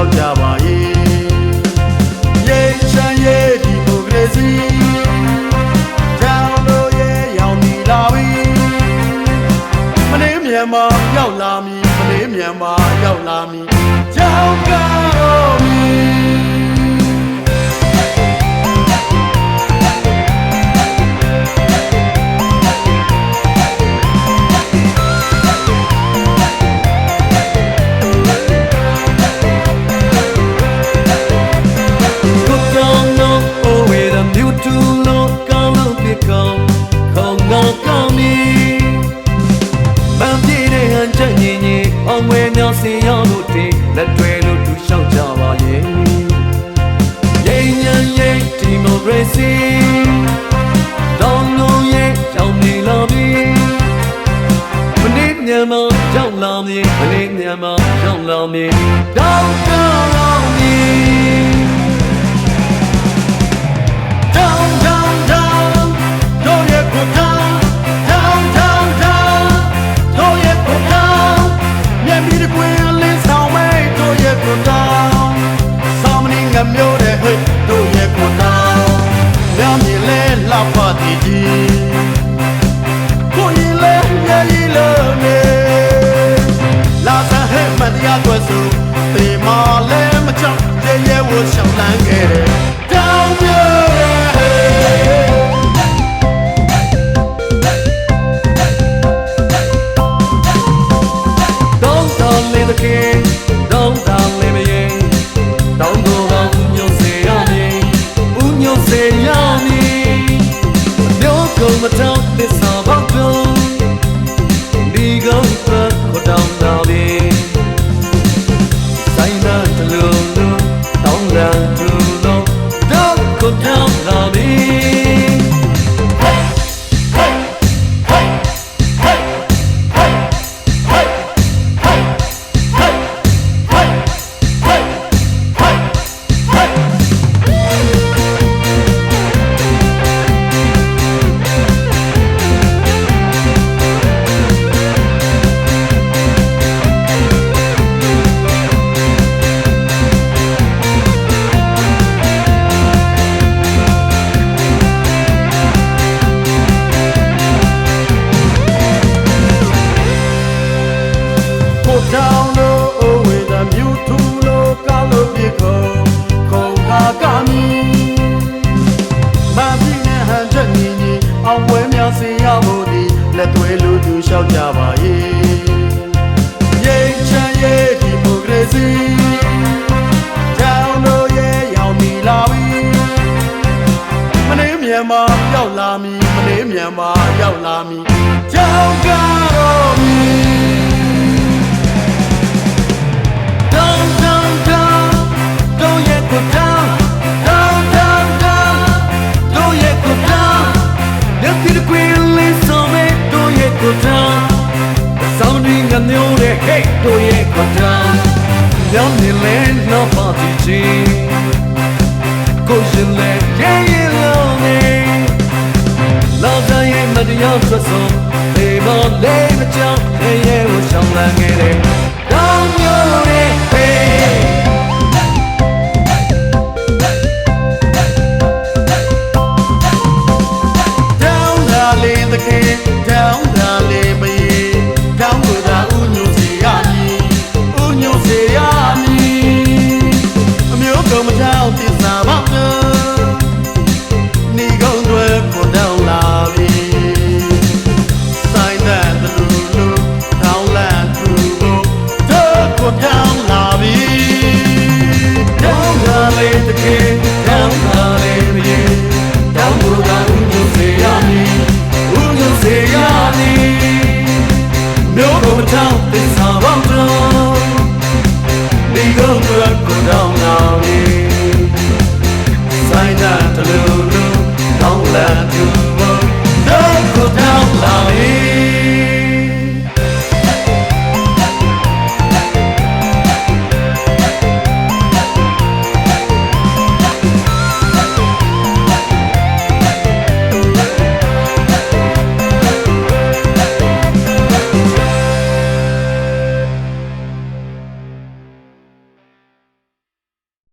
ရောက်ကြပါ၏ရေချမ်းရဲ့ဒီမိုကရေစီကြောင်တို့ရဲ့ရောက်ပြီလာပြီမနေ့မြန်မာရောက်လာမည်မနေ့မြန်မာရောက်လာမည်ကြောင်က democracy တောင်းလုံးရဲ့ကြောင်နေလာပြီမနေ့ညမှာကြောင်လာမည်မနေ့ညမှာကြောင်လာမည် Doctor Te malo, me chop, te llevo champán que eres. ရောက်ကြပါ၏ရေချမ်းရဲ့ဒီမိုကရေစီကြောင်တို့ရဲ့ရောက်ပြီလာပြီမနေ့မြန်မာရောက်လာပြီမနေ့မြန်မာရောက်လာပြီကြောင်ကတော့ပြီတောင်းတောင်းတောင်းတောင်းရဲ့ကိုတောင်းတောင်းတောင်းတောင်းတောင်းရဲ့ကိုတောင်းလက်ပြကွင်းလေး go down. မျိုးတဲ့ hey တို့ရဲ့ခွန်တောင်းရောင်းနေလဲတော့ပါတီချင်းကိုရှင်လဲရဲ့ရဲ့လုံးနေလောက်တိုင်းရဲ့မတရားဆွဆုံဒီမလေးမကြောက်ရဲ့ဝရှောင်းလန်းခဲ့တဲ့တောင်းမျိုးတဲ့